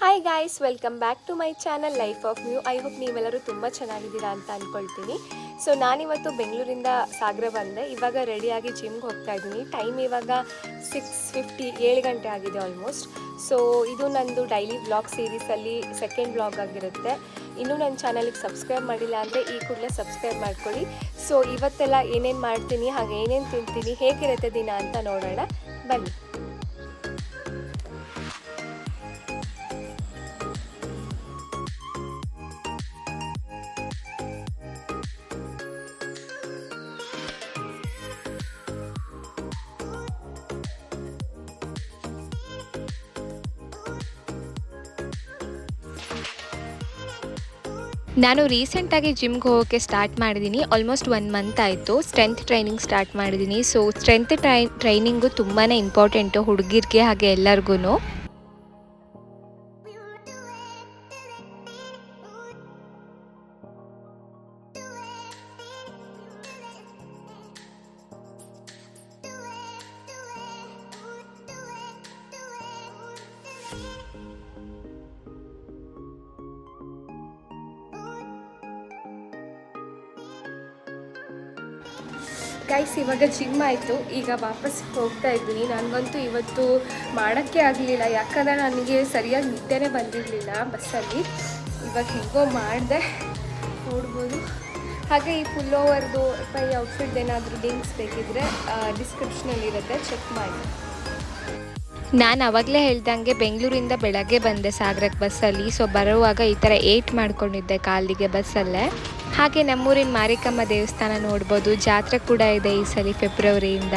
Hi guys welcome back to my channel life of mew I hope ನೀವೆಲ್ಲರೂ ತುಂಬ ಚೆನ್ನಾಗಿದ್ದೀರಾ ಅಂತ ಅಂದ್ಕೊಳ್ತೀನಿ ಸೊ ನಾನಿವತ್ತು ಬೆಂಗಳೂರಿಂದ ಸಾಗರ ಬಂದೆ. ಇವಾಗ ರೆಡಿಯಾಗಿ ಜಿಮ್ಗೆ ಹೋಗ್ತಾ ಇದ್ದೀನಿ. ಟೈಮ್ ಇವಾಗ ಸಿಕ್ಸ್ ಫಿಫ್ಟಿ ಏಳು ಗಂಟೆ ಆಗಿದೆ ಆಲ್ಮೋಸ್ಟ್ ಸೊ ಇದು ನಂದು ಡೈಲಿ ಬ್ಲಾಗ್ ಸೀರೀಸಲ್ಲಿ ಸೆಕೆಂಡ್ ಬ್ಲಾಗ್ ಆಗಿರುತ್ತೆ. ಇನ್ನೂ ನನ್ನ ಚಾನಲಿಗೆ ಸಬ್ಸ್ಕ್ರೈಬ್ ಮಾಡಿಲ್ಲ ಅಂದರೆ ಈ ಕೂಡಲೇ ಸಬ್ಸ್ಕ್ರೈಬ್ ಮಾಡ್ಕೊಳ್ಳಿ. ಸೊ ಇವತ್ತೆಲ್ಲ ಏನೇನು ಮಾಡ್ತೀನಿ, ಹಾಗೆ ಏನೇನು ತಿಂತೀನಿ, ಹೇಗಿರುತ್ತೆ ದಿನ ಅಂತ ನೋಡೋಣ. ಬನ್ನಿ. ನಾನು ರೀಸೆಂಟಾಗಿ ಜಿಮ್ಗೆ ಹೋಗೋಕ್ಕೆ ಸ್ಟಾರ್ಟ್ ಮಾಡಿದ್ದೀನಿ ಆಲ್ಮೋಸ್ಟ್ ಒನ್ ಮಂತ್ ಆಯಿತು. ಸ್ಟ್ರೆಂತ್ ಟ್ರೈನಿಂಗ್ ಸ್ಟಾರ್ಟ್ ಮಾಡಿದ್ದೀನಿ ಸೊ ಸ್ಟ್ರೆಂತ್ ಟ್ರೈ ಟ್ರೈನಿಂಗು ತುಂಬಾ ಇಂಪಾರ್ಟೆಂಟು ಹುಡುಗಿರಿಗೆ ಹಾಗೆ ಎಲ್ಲರಿಗೂ ಗೈಸ್ ಇವಾಗ ಜಿಮ್ ಆಯಿತು. ಈಗ ವಾಪಸ್ ಹೋಗ್ತಾ ಇದ್ದೀನಿ. ನನಗಂತೂ ಇವತ್ತು ಮಾಡೋಕ್ಕೆ ಆಗಲಿಲ್ಲ. ಯಾಕಂದರೆ ನನಗೆ ಸರಿಯಾಗಿ ನಿದ್ದೆನೇ ಬಂದಿರಲಿಲ್ಲ ಬಸ್ಸಲ್ಲಿ. ಇವಾಗ ಹೆಂಗೋ ಮಾಡಿದೆ ನೋಡ್ಬೋದು. ಹಾಗೆ ಈ ಫುಲ್ ಓವರ್ದು ಪೈ ಔಟ್ಫಿಟ್ ಏನಾದರೂ ಲಿಂಕ್ಸ್ ಬೇಕಿದ್ರೆ ಡಿಸ್ಕ್ರಿಪ್ಷನಲ್ಲಿರುತ್ತೆ ಚೆಕ್ ಮಾಡಿ. ನಾನು ಅವಾಗಲೇ ಹೇಳ್ದಂಗೆ ಬೆಂಗಳೂರಿಂದ ಬೆಳಗ್ಗೆ ಬಂದೆ ಸಾಗರಕ್ಕೆ ಬಸ್ಸಲ್ಲಿ. ಸೊ ಬರುವಾಗ ಈ ಥರ ಏಟ್ ಮಾಡ್ಕೊಂಡಿದ್ದೆ ಕಾಲಿಗೆ ಬಸ್ಸಲ್ಲೇ. ಹಾಗೆ ನಮ್ಮೂರಿನ ಮಾರಿಕಮ್ಮ ದೇವಸ್ಥಾನ ನೋಡ್ಬೋದು. ಜಾತ್ರೆ ಕೂಡ ಇದೆ ಈ ಸಲ ಫೆಬ್ರವರಿಯಿಂದ.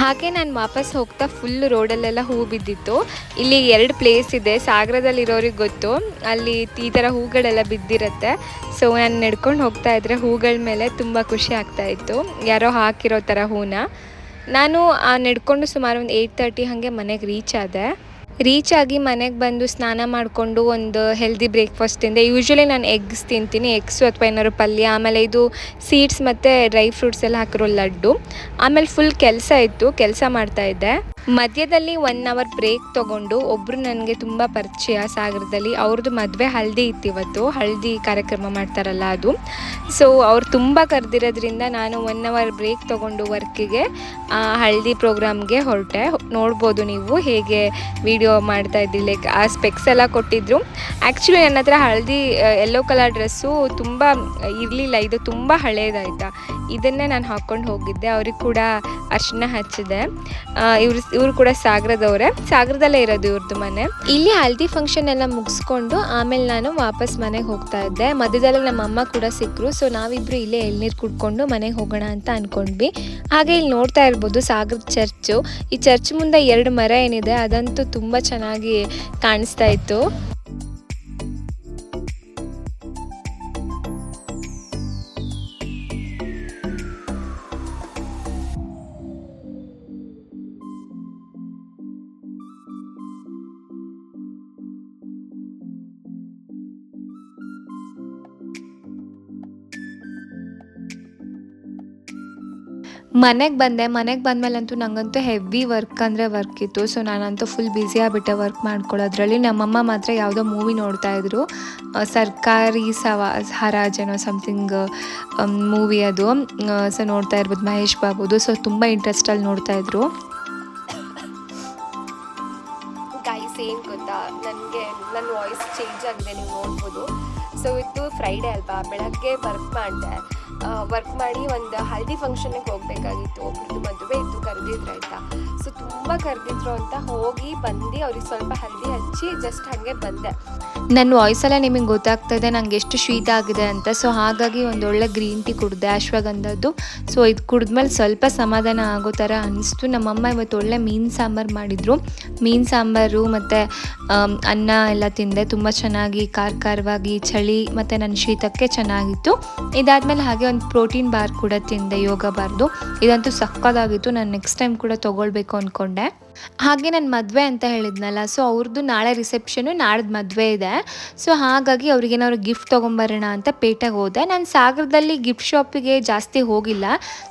ಹಾಗೆ ನಾನು ವಾಪಸ್ ಹೋಗ್ತಾ ಫುಲ್ ರೋಡಲ್ಲೆಲ್ಲ ಹೂ ಬಿದ್ದಿತ್ತು. ಇಲ್ಲಿ ಎರಡು ಪ್ಲೇಸ್ ಇದೆ. ಸಾಗರದಲ್ಲಿರೋರಿಗೆ ಗೊತ್ತು. ಅಲ್ಲಿ ಈ ಥರ ಹೂಗಳೆಲ್ಲ ಬಿದ್ದಿರುತ್ತೆ. ಸೊ ನಾನು ನಡ್ಕೊಂಡು ಹೋಗ್ತಾ ಇದ್ದರೆ ಹೂಗಳ ಮೇಲೆ ತುಂಬ ಖುಷಿ ಆಗ್ತಾ ಇತ್ತು. ಯಾರೋ ಹಾಕಿರೋ ಥರ ಹೂನ. ನಾನು ಆ ನಡ್ಕೊಂಡು ಸುಮಾರು ಒಂದು ಏಯ್ಟ್ ತರ್ಟಿ ಹಾಗೆ ಮನೆಗೆ ರೀಚ್ ಆದೆ. ರೀಚ್ ಆಗಿ ಮನೆಗೆ ಬಂದು ಸ್ನಾನ ಮಾಡಿಕೊಂಡು ಒಂದು ಹೆಲ್ದಿ ಬ್ರೇಕ್ಫಾಸ್ಟ್ ತಿಂದೆ. ಯೂಶ್ವಲಿ ನಾನು ಎಗ್ಸ್ ತಿಂತೀನಿ ಎಗ್ಸು ಅಥವಾ ಏನಾದ್ರು ಪಲ್ಯ, ಆಮೇಲೆ ಇದು ಸೀಡ್ಸ್ ಮತ್ತು ಡ್ರೈ ಫ್ರೂಟ್ಸ್ ಎಲ್ಲ ಹಾಕಿರೋ ಲಡ್ಡು. ಆಮೇಲೆ ಫುಲ್ ಕೆಲಸ ಇತ್ತು, ಕೆಲಸ ಮಾಡ್ತಾಯಿದ್ದೆ ಮಧ್ಯದಲ್ಲಿ ಒನ್ ಅವರ್ ಬ್ರೇಕ್ ತೊಗೊಂಡು ಒಬ್ಬರು ನನಗೆ ತುಂಬ ಪರಿಚಯ ಸಾಗರದಲ್ಲಿ. ಅವ್ರದ್ದು ಮದುವೆ ಹಳದಿ ಇತ್ತು ಇವತ್ತು ಹಳದಿ ಕಾರ್ಯಕ್ರಮ ಮಾಡ್ತಾರಲ್ಲ ಅದು. ಸೊ ಅವ್ರು ತುಂಬ ಕರೆದಿರೋದ್ರಿಂದ ನಾನು ಒನ್ ಅವರ್ ಬ್ರೇಕ್ ತೊಗೊಂಡು ವರ್ಕಿಗೆ ಹಳದಿ ಪ್ರೋಗ್ರಾಮ್ಗೆ ಹೊರಟೆ. ನೋಡ್ಬೋದು ನೀವು ಹೇಗೆ ವಿಡಿಯೋ ಮಾಡ್ತಾ ಇದ್ದೀನಿ ಲೈಕ್ ಆ ಸ್ಪೆಕ್ಸ್ ಎಲ್ಲ ಕೊಟ್ಟಿದ್ರು. ಆ್ಯಕ್ಚುಲಿ ನನ್ನ ಹತ್ರ ಹಳದಿ ಯೆಲ್ಲೋ ಕಲರ್ ಡ್ರೆಸ್ಸು ತುಂಬ ಇರಲಿಲ್ಲ, ಇದು ತುಂಬ ಹಳೇದಾಯ್ತಾ. ಇದನ್ನೇ ನಾನು ಹಾಕ್ಕೊಂಡು ಹೋಗಿದ್ದೆ, ಅವ್ರಿಗೆ ಕೂಡ ಅರ್ಶಿನ ಹಚ್ಚಿದೆ. ಇವ್ರು, ಇವರು ಕೂಡ ಸಾಗರದವರೇ. ಸಾಗರದಲ್ಲೇ ಇರೋದು ಇವ್ರದ್ದು ಮನೆ. ಇಲ್ಲಿ ಹಲ್ದಿ ಫಂಕ್ಷನ್ ಎಲ್ಲ ಮುಗಿಸ್ಕೊಂಡು ಆಮೇಲೆ ನಾನು ವಾಪಸ್ ಮನೆಗೆ ಹೋಗ್ತಾ ಇದ್ದೆ. ಮಧ್ಯದಲ್ಲಿ ನಮ್ಮ ಅಮ್ಮ ಕೂಡ ಸಿಕ್ಕರು ಸೊ ನಾವಿಬ್ರು ಇಲ್ಲೇ ಎಳ್ನೀರು ಕುಡ್ಕೊಂಡು ಮನೆಗೆ ಹೋಗೋಣ ಅಂತ ಅನ್ಕೊಂಡ್ವಿ. ಹಾಗೆ ಇಲ್ಲಿ ನೋಡ್ತಾ ಇರ್ಬೋದು ಸಾಗರದ ಚರ್ಚು. ಈ ಚರ್ಚ್ ಮುಂದೆ ಎರಡು ಮರ ಏನಿದೆ, ಅದಂತೂ ತುಂಬ ಚೆನ್ನಾಗಿ ಕಾಣಿಸ್ತಾ ಇತ್ತು. ಮನೆಗೆ ಬಂದೆ. ಮನೆಗೆ ಬಂದಮೇಲಂತೂ ನನಗಂತೂ ಹೆವಿ ವರ್ಕ್ ಅಂದರೆ ವರ್ಕ್ ಇತ್ತು. ಸೊ ನಾನಂತೂ ಫುಲ್ ಬ್ಯುಸಿ ಆಗಿಬಿಟ್ಟೆ ವರ್ಕ್ ಮಾಡ್ಕೊಳ್ಳೋದ್ರಲ್ಲಿ. ನಮ್ಮಮ್ಮ ಮಾತ್ರ ಯಾವುದೋ ಮೂವಿ ನೋಡ್ತಾ ಇದ್ರು. ಸರ್ಕಾರಿ ಸವಾ, ಹರಾಜನೋ ಸಮಥಿಂಗ್ ಮೂವಿ ಅದು. ಸೊ ನೋಡ್ತಾ ಇರ್ಬೋದು ಮಹೇಶ್ ಬಾಬುದು. ಸೊ ತುಂಬ ಇಂಟ್ರೆಸ್ಟಲ್ಲಿ ನೋಡ್ತಾ ಇದ್ರು. ಗೈಸ್ ಏನು ಗೊತ್ತಾ? ನನಗೆ ನನ್ನ ವಾಯ್ಸ್ ಚೇಂಜ್ ಆಗಿದೆ, ನೀವು ನೋಡ್ಬೋದು. ಸೊ ಇದು ಫ್ರೈಡೇ ಅಲ್ವಾ? ಬೆಳಗ್ಗೆ ವರ್ಕ್ ಮಾಡಿದೆ. ವರ್ಕ್ ಮಾಡಿ ಒಂದು ಹಲ್ದಿ ಫಂಕ್ಷನ್ಗೆ ಹೋಗಬೇಕಾಗಿತ್ತು. ಒಬ್ರದ್ದು ಮದುವೆ ಇತ್ತು, ಕರೆದಿದ್ರು ಆಯಿತಾ? ಸೊ ತುಂಬ ಕರೆದಿದ್ರು ಅಂತ ಹೋಗಿ ಬಂದು ಅವ್ರಿಗೆ ಸ್ವಲ್ಪ ಹಲ್ದಿ ಹಚ್ಚಿ ಜಸ್ಟ್ ಹಾಗೆ ಬಂದೆ. ನನ್ನ ವಾಯ್ಸಲ್ಲೇ ನಿಮಗೆ ಗೊತ್ತಾಗ್ತಾ ಇದೆ, ನಂಗೆ ಎಷ್ಟು ಶೀತ ಆಗಿದೆ ಅಂತ. ಸೊ ಹಾಗಾಗಿ ಒಂದು ಒಳ್ಳೆ ಗ್ರೀನ್ ಟೀ ಕುಡಿದೆ ಅಶ್ವಗಂಧದ್ದು. ಸೊ ಇದು ಕುಡಿದ್ಮೇಲೆ ಸ್ವಲ್ಪ ಸಮಾಧಾನ ಆಗೋ ಥರ ಅನಿಸ್ತು. ನಮ್ಮಮ್ಮ ಇವತ್ತು ಒಳ್ಳೆ ಮೀನು ಸಾಂಬಾರು ಮಾಡಿದರು. ಮೀನು ಸಾಂಬಾರು ಮತ್ತು ಅನ್ನ ಎಲ್ಲ ತಿಂದೆ. ತುಂಬ ಚೆನ್ನಾಗಿ ಖಾರ ಖಾರವಾಗಿ ಚಳಿ ಮತ್ತು ನನ್ನ ಶೀತಕ್ಕೆ ಚೆನ್ನಾಗಿತ್ತು. ಇದಾದಮೇಲೆ ಹಾಗೆ ಒಂದು ಪ್ರೋಟೀನ್ ಬಾರ್ ಕೂಡ ತಿಂದೆ ಯೋಗ ಬಾರ್ದು. ಇದಂತೂ ಸಕ್ಕದಾಗಿತ್ತು. ನಾನು ನೆಕ್ಸ್ಟ್ ಟೈಮ್ ಕೂಡ ತೊಗೊಳ್ಬೇಕು ಅಂದ್ಕೊಂಡೆ ಹಾಗೆ ನನ್ನ ಮದುವೆ ಅಂತ ಹೇಳಿದ್ನಲ್ಲ ಸೊ ಅವ್ರದ್ದು ನಾಳೆ ರಿಸೆಪ್ಷನು ನಾಡ್ದು ಮದುವೆ ಇದೆ. ಸೊ ಹಾಗಾಗಿ ಅವ್ರಿಗೇನಾದ್ರು ಗಿಫ್ಟ್ ತೊಗೊಂಬರೋಣ ಅಂತ ಪೇಟೆಗೆ ಹೋದೆ. ನಾನು ಸಾಗರದಲ್ಲಿ ಗಿಫ್ಟ್ ಶಾಪಿಗೆ ಜಾಸ್ತಿ ಹೋಗಿಲ್ಲ.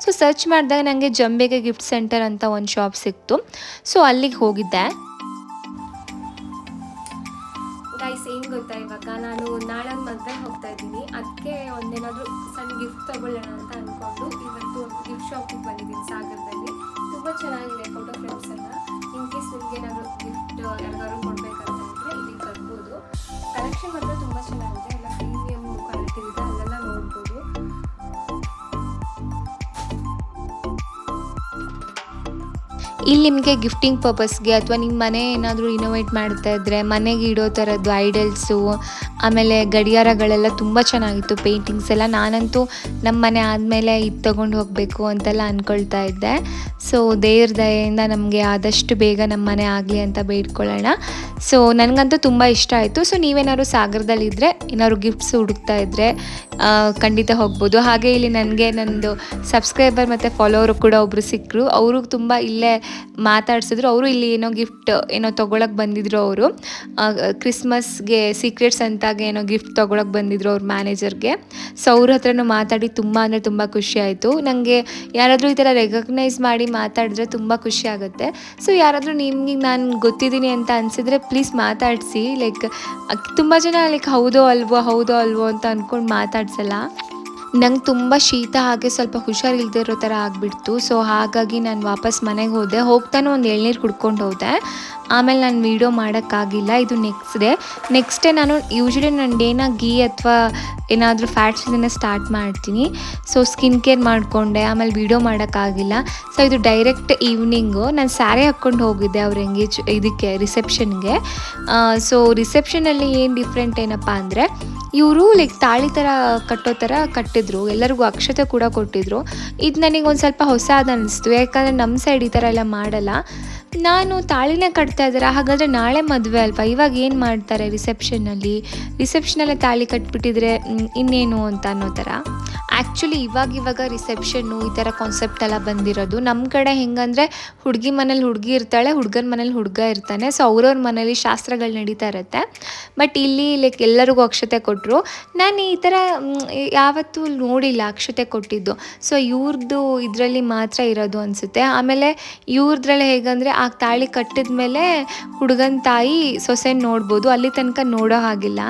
ಸೊ ಸರ್ಚ್ ಮಾಡಿದಾಗ ನನಗೆ ಜಂಬೆಗೆ ಗಿಫ್ಟ್ ಸೆಂಟರ್ ಅಂತ ಒಂದು ಶಾಪ್ ಸಿಕ್ತು. ಸೊ ಅಲ್ಲಿಗೆ ಹೋಗಿದ್ದೆ. ಗೈಸ್ ಏನು ಗೊತ್ತಾ ಇವಾಗ? ನಾನು ನಾಳೆ ಮದುವೆ ಹೋಗ್ತಾ ಇದ್ದೀನಿ. ಅದಕ್ಕೆ ಒಂದೇನಾದರೂ ಸಣ್ಣ ಗಿಫ್ಟ್ ತಗೊಳ್ಳೋಣ ಅಂತ ಅಂದ್ಕೊಂಡು ಇವತ್ತು ಒಂದು ಗಿಫ್ಟ್ ಶಾಪಿಗೆ ಬಂದಿದ್ದೀನಿ ಸಾಗರದಲ್ಲಿ. ತುಂಬ ಚೆನ್ನಾಗಿದೆ ಫೋಟೋ ಫ್ರೇಮ್ಸ್ ಎಲ್ಲ. ಇನ್ ಕೇಸ್ ನಿಮ್ಗೆ ಏನಾದರೂ ಗಿಫ್ಟ್ ಯಾರಿಗಾದ್ರು ಕೊಡ್ಬೇಕಂತಂದ್ರೆ ಇಲ್ಲಿ ತರ್ಬೋದು. ಕಲೆಕ್ಷನ್ ಮಾತ್ರ ತುಂಬಾ ಚೆನ್ನಾಗಿದೆ. ಎಲ್ಲ ಪ್ರೀಮಿಯಂ ಕ್ವಾಲಿಟಿ ಇದೆ. ಅಲ್ಲೆಲ್ಲ ನೋಡ್ಬೋದು. ಇಲ್ಲಿ ನಿಮಗೆ ಗಿಫ್ಟಿಂಗ್ ಪರ್ಪಸ್ಗೆ ಅಥವಾ ನಿಮ್ಮ ಮನೆ ಏನಾದರೂ ಇನೋವೇಟ್ ಮಾಡ್ತಾ ಇದ್ದರೆ ಮನೆಗೆ ಇಡೋ ಥರದ್ದು ಐಡಲ್ಸು ಆಮೇಲೆ ಗಡಿಯಾರಗಳೆಲ್ಲ ತುಂಬ ಚೆನ್ನಾಗಿತ್ತು ಪೇಂಟಿಂಗ್ಸ್ ಎಲ್ಲ. ನಾನಂತೂ ನಮ್ಮ ಮನೆ ಆದಮೇಲೆ ಇದು ತೊಗೊಂಡು ಹೋಗಬೇಕು ಅಂತೆಲ್ಲ ಅಂದ್ಕೊಳ್ತಾ ಇದ್ದೆ. ಸೊ ದೇವ್ರ ದಯೆಯಿಂದ ನಮಗೆ ಆದಷ್ಟು ಬೇಗ ನಮ್ಮ ಮನೆ ಆಗಲಿ ಅಂತ ಬೇಡ್ಕೊಳ್ಳೋಣ. ಸೊ ನನಗಂತೂ ತುಂಬ ಇಷ್ಟ ಆಯಿತು. ಸೊ ನೀವೇನಾದ್ರು ಸಾಗರದಲ್ಲಿದ್ದರೆ ಏನಾದ್ರು ಗಿಫ್ಟ್ಸ್ ಹುಡುಕ್ತಾ ಇದ್ದರೆ ಖಂಡಿತ ಹೋಗ್ಬೋದು. ಹಾಗೆ ಇಲ್ಲಿ ನನಗೆ ನಂದು ಸಬ್ಸ್ಕ್ರೈಬರ್ ಮತ್ತು ಫಾಲೋವರು ಕೂಡ ಒಬ್ಬರು ಸಿಕ್ಕರು ಅವರು ತುಂಬ ಇಲ್ಲೇ ಮಾತಾಡ್ಸಿದ್ರು. ಅವರು ಇಲ್ಲಿ ಏನೋ ಗಿಫ್ಟ್ ಏನೋ ತೊಗೊಳಕ್ಕೆ ಬಂದಿದ್ರು ಅವರು. ಕ್ರಿಸ್ಮಸ್ಗೆ ಸೀಕ್ರೆಟ್ಸ್ ಅಂತಾಗ ಏನೋ ಗಿಫ್ಟ್ ತೊಗೊಳಕ್ಕೆ ಬಂದಿದ್ರು ಅವ್ರ ಮ್ಯಾನೇಜರ್ಗೆ ಸೊ ಅವ್ರ ಹತ್ರನೂ ಮಾತಾಡಿ ತುಂಬ ಅಂದರೆ ತುಂಬ ಖುಷಿ ಆಯಿತು. ನನಗೆ ಯಾರಾದರೂ ಈ ಥರ ರೆಕಗ್ನೈಸ್ ಮಾಡಿ ಮಾತಾಡಿದ್ರೆ ತುಂಬ ಖುಷಿ ಆಗುತ್ತೆ. ಸೊ ಯಾರಾದರೂ ನಿಮಗೆ ನಾನು ಗೊತ್ತಿದ್ದೀನಿ ಅಂತ ಅನಿಸಿದ್ರೆ ಪ್ಲೀಸ್ ಮಾತಾಡಿಸಿ. ಲೈಕ್ ತುಂಬ ಜನ ಲೈಕ್ ಹೌದೋ ಅಲ್ವೋ ಹೌದೋ ಅಲ್ವೋ ಅಂತ ಅಂದ್ಕೊಂಡು ಮಾತಾಡ್ಸಲ್ಲ. ನಂಗೆ ತುಂಬ ಶೀತ ಹಾಗೆ ಸ್ವಲ್ಪ ಹುಷಾರಿಲ್ಲದೆ ಇರೋ ಥರ ಆಗಿಬಿಡ್ತು. ಸೊ ಹಾಗಾಗಿ ನಾನು ವಾಪಸ್ ಮನೆಗೆ ಹೋದೆ. ಹೋಗ್ತಾನೂ ಒಂದು ಎಳ್ನೀರು ಕುಡ್ಕೊಂಡು ಹೋದೆ. ಆಮೇಲೆ ನಾನು ವೀಡಿಯೋ ಮಾಡೋಕ್ಕಾಗಿಲ್ಲ. ಇದು ನೆಕ್ಸ್ಟ್ ಡೇ ನೆಕ್ಸ್ಟ್ ಡೇ ನಾನು ಯೂಶ್ವಲಿ ನಾನು ಡೇನ ಗೀ ಅಥವಾ ಏನಾದರೂ ಫ್ಯಾಟ್ಸ್ ಇದನ್ನು ಸ್ಟಾರ್ಟ್ ಮಾಡ್ತೀನಿ. ಸೊ ಸ್ಕಿನ್ ಕೇರ್ ಮಾಡಿಕೊಂಡೆ. ಆಮೇಲೆ ವೀಡಿಯೋ ಮಾಡೋಕ್ಕಾಗಿಲ್ಲ. ಸೊ ಇದು ಡೈರೆಕ್ಟ್ ಈವ್ನಿಂಗು ನಾನು ಸ್ಯಾರಿ ಹಾಕ್ಕೊಂಡು ಹೋಗಿದ್ದೆ ಅವ್ರ ಎಂಗೇಜ್ ಇದಕ್ಕೆ ರಿಸೆಪ್ಷನ್ಗೆ ಸೊ ರಿಸೆಪ್ಷನಲ್ಲಿ ಏನು ಡಿಫ್ರೆಂಟ್ ಏನಪ್ಪ ಅಂದರೆ ಇವರು ಲೈಕ್ ತಾಳಿ ಥರ ಕಟ್ಟೋ ಥರ ಕಟ್ಟಿದ್ರು. ಎಲ್ಲರಿಗೂ ಅಕ್ಷತೆ ಕೂಡ ಕೊಟ್ಟಿದ್ರು. ಇದು ನನಗೆ ಒಂದು ಸ್ವಲ್ಪ ಹೊಸ ಅನಿಸ್ತು. ಯಾಕಂದರೆ ನಮ್ಮ ಸೈಡ್ ಈ ಥರ ಎಲ್ಲ ಮಾಡಲ್ಲ. ನಾನು ತಾಳಿನೇ ಕಟ್ತಾ ಇದ್ದಾರೆ ಹಾಗಾದರೆ ನಾಳೆ ಮದುವೆ ಅಲ್ವಾ? ಇವಾಗ ಏನು ಮಾಡ್ತಾರೆ ರಿಸೆಪ್ಷನಲ್ಲಿ ರಿಸೆಪ್ಷನಲ್ಲೇ ತಾಳಿ ಕಟ್ಬಿಟ್ಟಿದ್ರೆ ಇನ್ನೇನು ಅಂತ ಅನ್ನೋ ಥರ ಆ್ಯಕ್ಚುಲಿ ಇವಾಗ ಇವಾಗ ರಿಸೆಪ್ಷನ್ನು ಈ ಥರ ಕಾನ್ಸೆಪ್ಟ್ ಎಲ್ಲ ಬಂದಿರೋದು. ನಮ್ಮ ಕಡೆ ಹೆಂಗಂದರೆ ಹುಡುಗಿ ಮನೇಲಿ ಹುಡುಗಿ ಇರ್ತಾಳೆ, ಹುಡುಗನ ಮನೇಲಿ ಹುಡುಗ ಇರ್ತಾನೆ. ಸೊ ಅವ್ರವ್ರ ಮನೇಲಿ ಶಾಸ್ತ್ರಗಳು ನಡೀತಾ ಇರುತ್ತೆ. ಬಟ್ ಇಲ್ಲಿ ಲೈಕ್ ಎಲ್ಲರಿಗೂ ಅಕ್ಷತೆ ಕೊಟ್ಟರು ನಾನು ಈ ಥರ ಯಾವತ್ತೂ ನೋಡಿಲ್ಲ ಅಕ್ಷತೆ ಕೊಟ್ಟಿದ್ದು. ಸೊ ಇವ್ರದ್ದು ಇದರಲ್ಲಿ ಮಾತ್ರ ಇರೋದು ಅನಿಸುತ್ತೆ. ಆಮೇಲೆ ಇವ್ರದ್ರಲ್ಲಿ ಹೇಗಂದರೆ ಆ ತಾಳಿ ಕಟ್ಟಿದ ಮೇಲೆ ಹುಡುಗನ ತಾಯಿ ಸೊಸೆ ನೋಡ್ಬೋದು. ಅಲ್ಲಿ ತನಕ ನೋಡೋ ಹಾಗಿಲ್ಲ.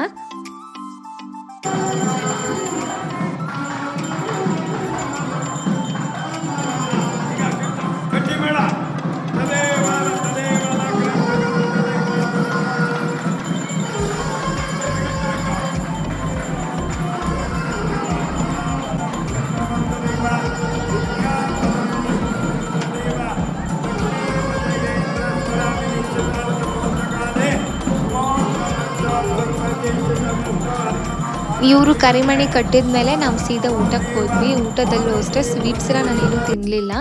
ಇವರು ಕರಿಮಣಿ ಕಟ್ಟಿದ ಮೇಲೆ ನಾವು ಸೀದಾ ಊಟಕ್ಕೆ ಹೋದ್ವಿ. ಊಟದಲ್ಲೂ ಅಷ್ಟೇ ಸ್ವೀಟ್ಸ್ ಎಲ್ಲ ನಾನೇನು ತಿನ್ನಲಿಲ್ಲ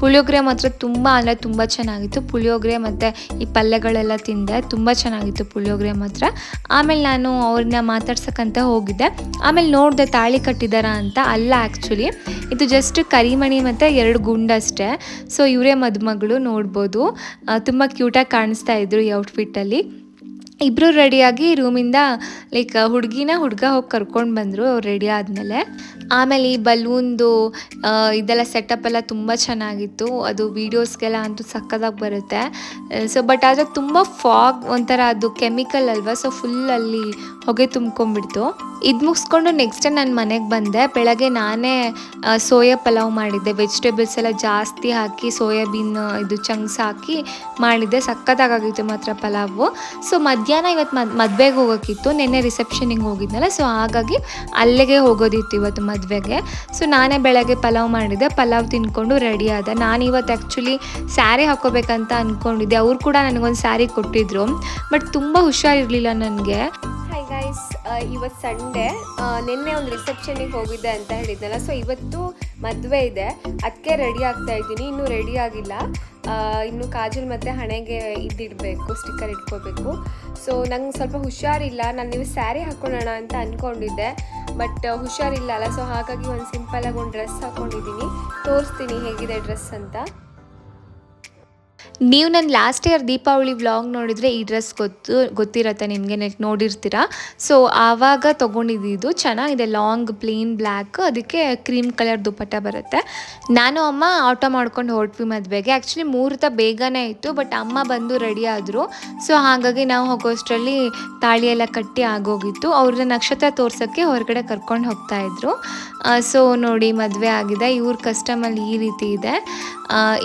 ಪುಳಿಯೋಗರೆ ಮಾತ್ರ ತುಂಬ ಅಂದರೆ ತುಂಬ ಚೆನ್ನಾಗಿತ್ತು. ಪುಳಿಯೋಗರೆ ಮತ್ತು ಈ ಪಲ್ಯಗಳೆಲ್ಲ ತಿಂದೆ. ತುಂಬ ಚೆನ್ನಾಗಿತ್ತು ಪುಳಿಯೋಗರೆ ಮಾತ್ರ. ಆಮೇಲೆ ನಾನು ಅವ್ರನ್ನ ಮಾತಾಡ್ಸಕ್ಕಂತ ಹೋಗಿದ್ದೆ. ಆಮೇಲೆ ನೋಡಿದೆ ತಾಳಿ ಕಟ್ಟಿದಾರ ಅಂತ. ಅಲ್ಲ ಆ್ಯಕ್ಚುಲಿ ಇದು ಜಸ್ಟ್ ಕರಿಮಣಿ ಮತ್ತು ಎರಡು ಗುಂಡಷ್ಟೇ ಸೊ ಇವರೇ ಮದುಮಗಳು ನೋಡ್ಬೋದು. ತುಂಬ ಕ್ಯೂಟಾಗಿ ಕಾಣಿಸ್ತಾ ಇದ್ರು ಈ ಔಟ್ಫಿಟ್ಟಲ್ಲಿ ಇಬ್ಬರು ರೆಡಿಯಾಗಿ ರೂಮಿಂದ ಲೈಕ್ ಹುಡುಗಿನ ಹುಡುಗ ಹೋಗಿ ಕರ್ಕೊಂಡು ಬಂದರು ಅವ್ರು ರೆಡಿ ಆದಮೇಲೆ. ಆಮೇಲೆ ಈ ಬಲೂನ್ದು ಇದೆಲ್ಲ ಸೆಟಪ್ ಎಲ್ಲ ತುಂಬ ಚೆನ್ನಾಗಿತ್ತು. ಅದು ವೀಡಿಯೋಸ್ಗೆಲ್ಲ ಅಂತೂ ಸಕ್ಕದಾಗಿ ಬರುತ್ತೆ. ಸೊ ಬಟ್ ಆದರೆ ತುಂಬ ಫಾಗ್ ಒಂಥರ ಅದು ಕೆಮಿಕಲ್ ಅಲ್ವಾ ಸೊ ಫುಲ್ ಅಲ್ಲಿ ಹೊಗೆ ತುಂಬ್ಕೊಂಡ್ಬಿಡ್ತು. ಇದು ಮುಗಿಸ್ಕೊಂಡು ನೆಕ್ಸ್ಟ್ ನಾನು ಮನೆಗೆ ಬಂದೆ. ಬೆಳಗ್ಗೆ ನಾನೇ ಸೋಯಾ ಪಲಾವ್ ಮಾಡಿದ್ದೆ. ವೆಜಿಟೇಬಲ್ಸ್ ಎಲ್ಲ ಜಾಸ್ತಿ ಹಾಕಿ, ಸೋಯಾಬೀನ್, ಇದು ಚಂಕ್ಸ್ ಹಾಕಿ ಮಾಡಿದ್ದೆ. ಸಕ್ಕತ್ತಾಗಿತ್ತು ಮಾತ್ರ ಪಲಾವು. ಸೊ ಮಧ್ಯಾಹ್ನ ಇವತ್ತು ಮದ್, ಮದುವೆಗೆ ಹೋಗೋಕ್ಕಿತ್ತು ನಿನ್ನೆ ರಿಸೆಪ್ಷನಿಗೆ ಹೋಗಿದ್ನಲ್ಲ ಸೊ ಹಾಗಾಗಿ ಅಲ್ಲಿಗೆ ಹೋಗೋದಿತ್ತು ಇವತ್ತು ಮದುವೆಗೆ. ಸೊ ನಾನೇ ಬೆಳಗ್ಗೆ ಪಲಾವ್ ಮಾಡಿದ್ದೆ. ಪಲಾವ್ ತಿನ್ಕೊಂಡು ರೆಡಿ ಆದ. ನಾನು ಇವತ್ತು ಆ್ಯಕ್ಚುಲಿ ಸ್ಯಾರಿ ಹಾಕೋಬೇಕಂತ ಅಂದ್ಕೊಂಡಿದ್ದೆ ಅವ್ರು ಕೂಡ ನನಗೊಂದು ಸ್ಯಾರಿ ಕೊಟ್ಟಿದ್ರು. ಬಟ್ ತುಂಬ ಹುಷಾರಿರಲಿಲ್ಲ ನನಗೆ. ಹಾಯ್ ಗೈಸ್ ಇವತ್ತು ಸಂಡೇ ನಿನ್ನೆ ಒಂದು ರಿಸೆಪ್ಷನಿಗೆ ಹೋಗಿದ್ದೆ ಅಂತ ಹೇಳಿದ್ನಲ್ಲ. ಸೊ ಇವತ್ತು ಮದುವೆ ಇದೆ. ಅದಕ್ಕೆ ರೆಡಿ ಆಗ್ತಾ ಇದ್ದೀನಿ. ಇನ್ನೂ ರೆಡಿ ಆಗಿಲ್ಲ. ಇನ್ನು ಕಾಜಲ್ ಮತ್ತು ಹಣೆಗೆ ಇದಿಡಬೇಕು ಸ್ಟಿಕ್ಕರ್ ಇಟ್ಕೋಬೇಕು. ಸೊ ನಂಗೆ ಸ್ವಲ್ಪ ಹುಷಾರಿಲ್ಲ. ನಾನು ನೀವು ಸ್ಯಾರಿ ಹಾಕ್ಕೊಳ್ಳೋಣ ಅಂತ ಅಂದ್ಕೊಂಡಿದ್ದೆ ಬಟ್ ಹುಷಾರಿಲ್ಲ ಅಲ್ಲ. ಸೊ ಹಾಗಾಗಿ ಒಂದು ಸಿಂಪಲಾಗಿ ಒಂದು ಡ್ರೆಸ್ ಹಾಕ್ಕೊಂಡಿದ್ದೀನಿ ತೋರಿಸ್ತೀನಿ ಹೇಗಿದೆ ಡ್ರೆಸ್ ಅಂತ. ನೀವು ನನ್ನ ಲಾಸ್ಟ್ ಇಯರ್ ದೀಪಾವಳಿ ವ್ಲಾಗ್ ನೋಡಿದರೆ ಈ ಡ್ರೆಸ್ ಗೊತ್ತು, ಗೊತ್ತಿರತ್ತೆ, ನಿಮಗೆ ನೆಕ್ ನೋಡಿರ್ತೀರ. ಸೊ ಆವಾಗ ತೊಗೊಂಡಿದ್ದು ಚೆನ್ನಾಗಿದೆ ಲಾಂಗ್ ಪ್ಲೇನ್ ಬ್ಲ್ಯಾಕ್ ಅದಕ್ಕೆ ಕ್ರೀಮ್ ಕಲರ್ ದುಪ್ಪಟ್ಟ ಬರುತ್ತೆ. ನಾನು ಅಮ್ಮ ಆಟೋ ಮಾಡ್ಕೊಂಡು ಹೊರಟ್ವಿ ಮದುವೆಗೆ. ಆ್ಯಕ್ಚುಲಿ ಮುಹೂರ್ತ ಬೇಗನೆ ಇತ್ತು ಬಟ್ ಅಮ್ಮ ಬಂದು ರೆಡಿ ಆದರು. ಸೊ ಹಾಗಾಗಿ ನಾವು ಹೋಗೋಷ್ಟರಲ್ಲಿ ತಾಳಿಯೆಲ್ಲ ಕಟ್ಟಿ ಆಗೋಗಿತ್ತು. ಅವ್ರನ್ನ ನಕ್ಷತ್ರ ತೋರ್ಸೋಕ್ಕೆ ಹೊರಗಡೆ ಕರ್ಕೊಂಡು ಹೋಗ್ತಾ ಇದ್ರು. ಸೊ ನೋಡಿ ಮದುವೆ ಆಗಿದೆ. ಇವ್ರ ಕಸ್ಟಮಲ್ಲಿ ಈ ರೀತಿ ಇದೆ.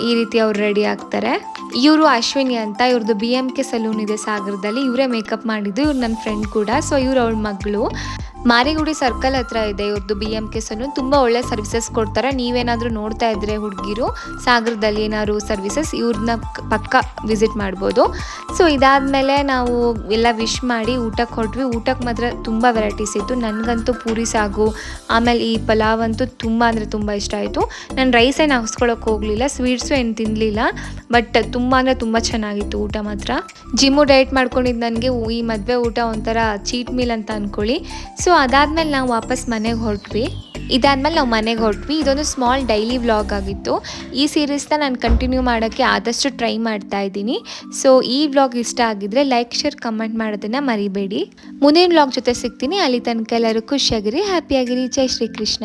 ಈ ರೀತಿ ಅವ್ರು ರೆಡಿ ಆಗ್ತಾರೆ. ಇವರು ಅಶ್ವಿನಿ ಅಂತ ಇವ್ರದ್ದು ಬಿ ಎಂ ಕೆ ಸಲೂನ್ ಇದೆ ಸಾಗರದಲ್ಲಿ. ಇವರೇ ಮೇಕಪ್ ಮಾಡಿದ್ದು, ಇವ್ರು ನನ್ನ ಫ್ರೆಂಡ್ ಕೂಡ. ಸೊ ಇವ್ರು ಅವಳ ಮಗಳು. ಮಾರಿಗುಡಿ ಸರ್ಕಲ್ ಹತ್ರ ಇದೆ ಇವ್ರದ್ದು ಬಿ ಎಂ ಕೆ ಸಲೂನ್ ತುಂಬ ಒಳ್ಳೆ ಸರ್ವಿಸಸ್ ಕೊಡ್ತಾರೆ. ನೀವೇನಾದರೂ ನೋಡ್ತಾ ಇದ್ರೆ ಹುಡುಗಿರು, ಸಾಗರದಲ್ಲಿ ಏನಾದ್ರು ಸರ್ವಿಸಸ್ ಇವ್ರನ್ನ ಪಕ್ಕ ವಿಸಿಟ್ ಮಾಡ್ಬೋದು. ಸೊ ಇದಾದಮೇಲೆ ನಾವು ಎಲ್ಲ ವಿಶ್ ಮಾಡಿ ಊಟಕ್ಕೆ ಹೊರಟ್ವಿ ಊಟಕ್ಕೆ ಮಾತ್ರ ತುಂಬ ವೆರೈಟೀಸ್ ಇತ್ತು. ನನಗಂತೂ ಪೂರಿ ಸಾಗು, ಆಮೇಲೆ ಈ ಪಲಾವ್ ಅಂತೂ ತುಂಬ ಅಂದರೆ ತುಂಬ ಇಷ್ಟ ಆಯಿತು. ನಾನು ರೈಸ್ ಏನು ಹಾಕ್ಸ್ಕೊಳಕ್ಕೆ ಹೋಗಲಿಲ್ಲ ಸ್ವೀಟ್ಸು ಏನು ತಿನ್ನಲಿಲ್ಲ ಬಟ್ ತುಂಬ ಅಂದರೆ ತುಂಬ ಚೆನ್ನಾಗಿತ್ತು ಊಟ ಮಾತ್ರ. ಜಿಮ್ಮು ಡಯಟ್ ಮಾಡ್ಕೊಂಡಿದ್ದು ನನಗೆ, ಈ ಮದುವೆ ಊಟ ಒಂಥರ ಚೀಟ್ ಮೀಲ್ ಅಂತ ಅಂದ್ಕೊಳ್ಳಿ ಸೊ ಅದಾದಮೇಲೆ ನಾವು ವಾಪಸ್ ಮನೆಗೆ ಹೊರಟ್ವಿ. ಇದಾದ್ಮೇಲೆ ನಾವು ಮನೆಗೆ ಹೊರಟ್ವಿ. ಇದೊಂದು ಸ್ಮಾಲ್ ಡೈಲಿ ವ್ಲಾಗ್ ಆಗಿತ್ತು. ಈ ಸೀರೀಸ್ನ ನಾನು ಕಂಟಿನ್ಯೂ ಮಾಡೋಕ್ಕೆ ಆದಷ್ಟು ಟ್ರೈ ಮಾಡ್ತಾ ಇದ್ದೀನಿ. ಸೊ ಈ ವ್ಲಾಗ್ ಇಷ್ಟ ಆಗಿದ್ರೆ ಲೈಕ್ ಶೇರ್ ಕಮೆಂಟ್ ಮಾಡೋದನ್ನು ಮರಿಬೇಡಿ. ಮುಂದಿನ ವ್ಲಾಗ್ ಜೊತೆ ಸಿಗ್ತೀನಿ. ಅಲ್ಲಿ ತನಕ ಎಲ್ಲರೂ ಖುಷಿಯಾಗಿರಿ ಹ್ಯಾಪಿಯಾಗಿರಿ ಜೈ ಶ್ರೀಕೃಷ್ಣ